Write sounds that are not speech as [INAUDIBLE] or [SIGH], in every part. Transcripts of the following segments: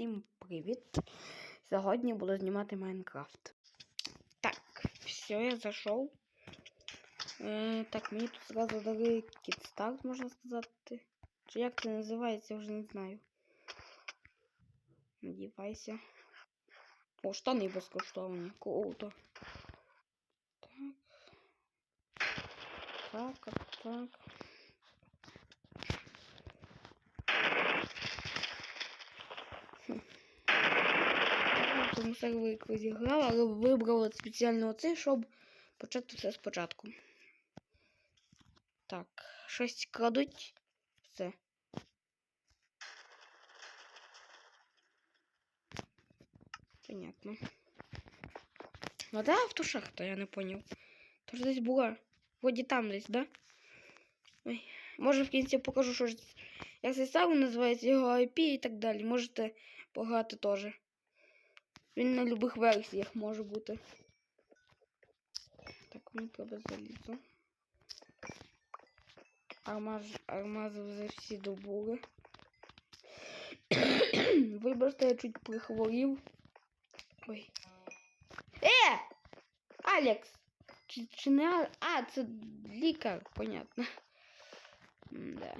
Всім привіт! Сьогодні буду знімати Майнкрафт. Так, все, я зайшов. Е, так, мені тут зразу дали кітстарт, можна сказати. Чи як це називається, я вже не знаю. Надівайся. О, штани безкоштовні. Круто. Так. Так, так. Я в цьому сервері якось грала, але вибрала спеціально оцей, щоб почати все спочатку. Так, щось крадуть. Все. Понятно. А де автошахта, я не поняв. Тож десь була. Вроді там десь, да? Ой. Може в кінці покажу, що ж, як цей сервер називається, його IP і так далі. Можете пограти теж. Він на будь-яких версіях може бути. Так, мені треба залізо. Армаз, армази вже всі добули. [COUGHS] Вибачте, я чуть прихворів. Ой. Е! Алекс! Чи, чи не А- це лікар, понятно. Да.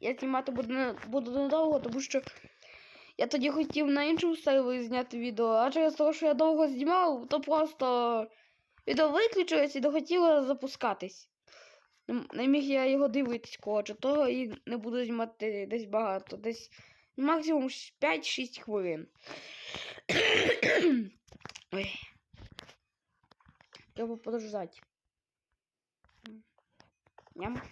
Я знімати буду, буду недовго, тому що я тоді хотів на іншому сервері зняти відео, а через те, що я довго знімав, то просто відео виключилось і дохотіло запускатись. Не Не міг я його дивитись коротше, того і не буду знімати десь багато, десь максимум 5-6 хвилин. [COUGHS] Ой. Треба подождать. Ням.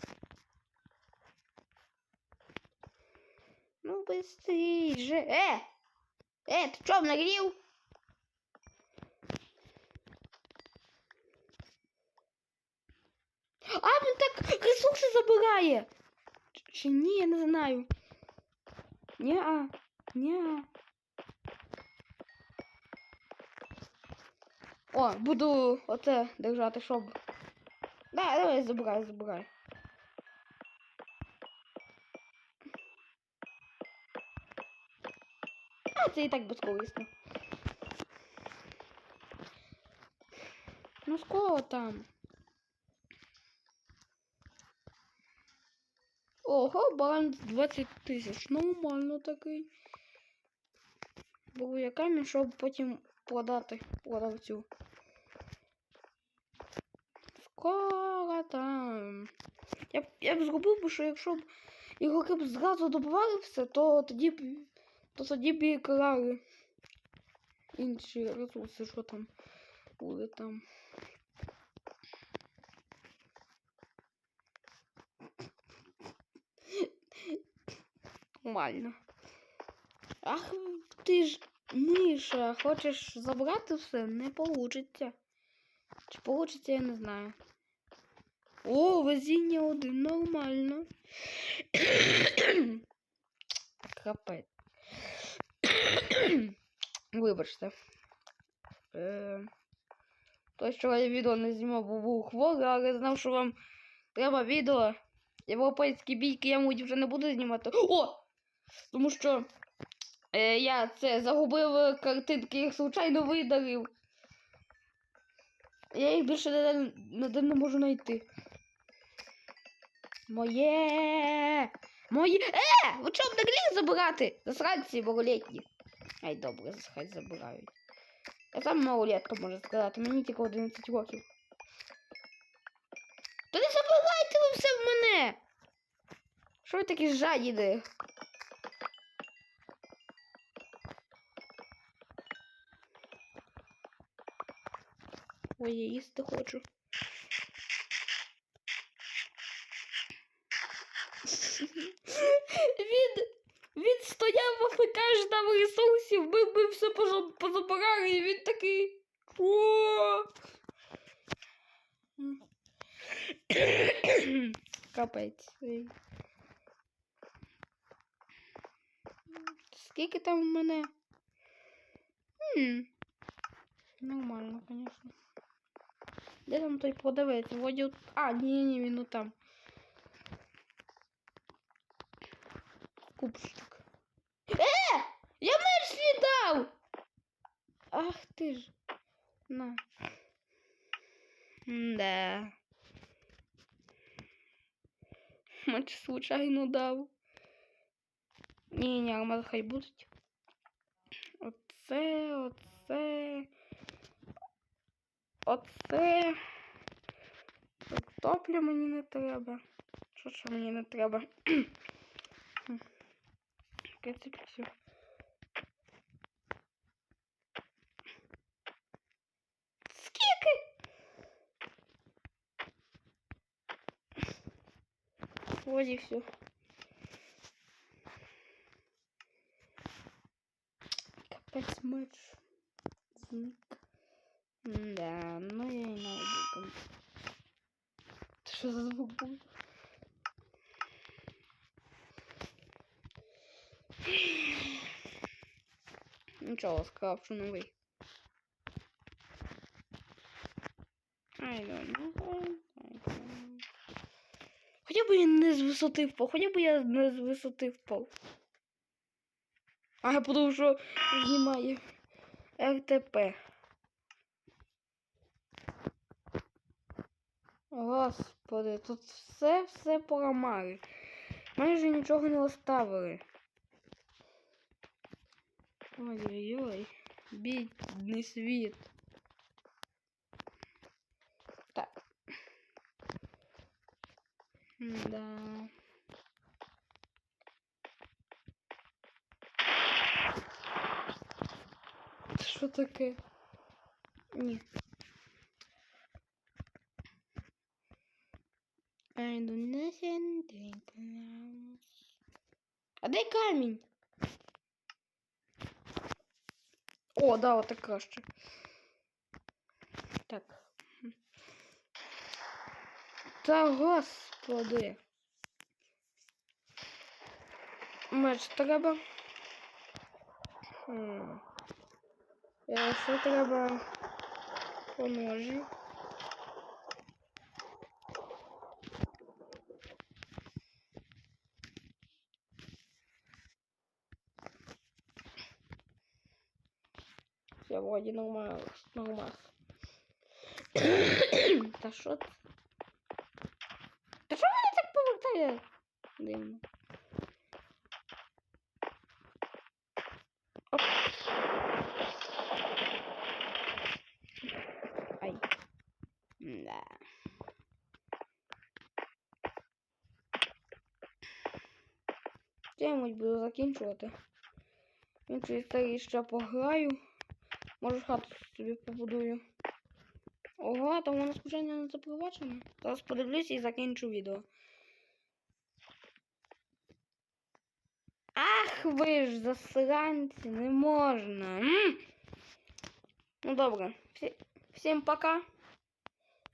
Ну, быстрей же. Э! Э, ты что, нагрел? А, він так ресурси забирає. Чи- Чи ні, я не знаю. Ні-а. Ні-а. О, буду оце держати, щоб. Да, давай забирай, забирай. Це і так безкорисно. Ну скоро там. Ого, баланс 20 тисяч. Нормально такий. Беру я камінь, щоб потім продати продавцю. Скоро там. Я б, я б зробив би, що якщо б ігроки б зразу добували все, то тоді б то тоді б і крали інші ресурси, що там були там. Нормально. Ах, ти ж Миша, хочеш забрати все? Не получиться. Чи получиться, я не знаю. О, везіння один, нормально. [COUGHS] Капець. [CLEARS THROAT] Вибачте. Е, То, що я відео не знімав, бо був хворий, але знав, що вам треба відео. Європейські бійки я мабуть, вже не буду знімати. О! Тому що е, я це загубив картинки, їх случайно видалив. Я їх більше ніде ніде не можу знайти. Моє. Моє. Е! Ви чого не гріх забирати? Засранці малолітні. Ай, добре, хай забирають. Я сам малолетка, можу сказати, мені тільки 11 років. Та не забирайте ви все в мене! Що ви такі жадіни? Ой, я їсти хочу. [LAUGHS] Він, він стояв АФК, ждав ресурсів, ми, ми все поза- позабирали, і він такий. О! Капець. Скільки там в мене? Хм. Нормально, конечно. Де там той продавець? Вроді... А, ні, ні, він там. Купщик. Е! Ах ты ж. На. Да. Матч случайно дав. Ні, ні, алмази хай будуть. Оце, оце. Оце. Топля мені не треба. Що ще мені не треба? Кицик все. Ось і все. Капець меч. Зник. Да, ну я і ноутбуком. Це що за звук був? Нічого, скрафчу новий. I don't know. Хоча б я не з висоти впав, хоча б я не з висоти впав. А подумав, що знімає РТП. Господи, тут все все поламали. Майже нічого не оставили. Ой-ой-ой, бідний світ. Да. Що таке? Ні. I do nothing. А де камінь? О, да, от так краще. Так. Та господи. Меч треба. Хм. Е, Що треба по ножі? Все, вроді нормально. Нормально. [COUGHS] Та що це? Так? Дивно. Оп. Ай. Да. Я, мабуть, буду закінчувати. Він старий ще пограю. Може хату собі побудую. Ого, там воно скучання не запроваджено. Зараз подивлюся і закінчу відео. Ах, ви ж засранці, не можна. М? Ну добре. Всі- Всім пока.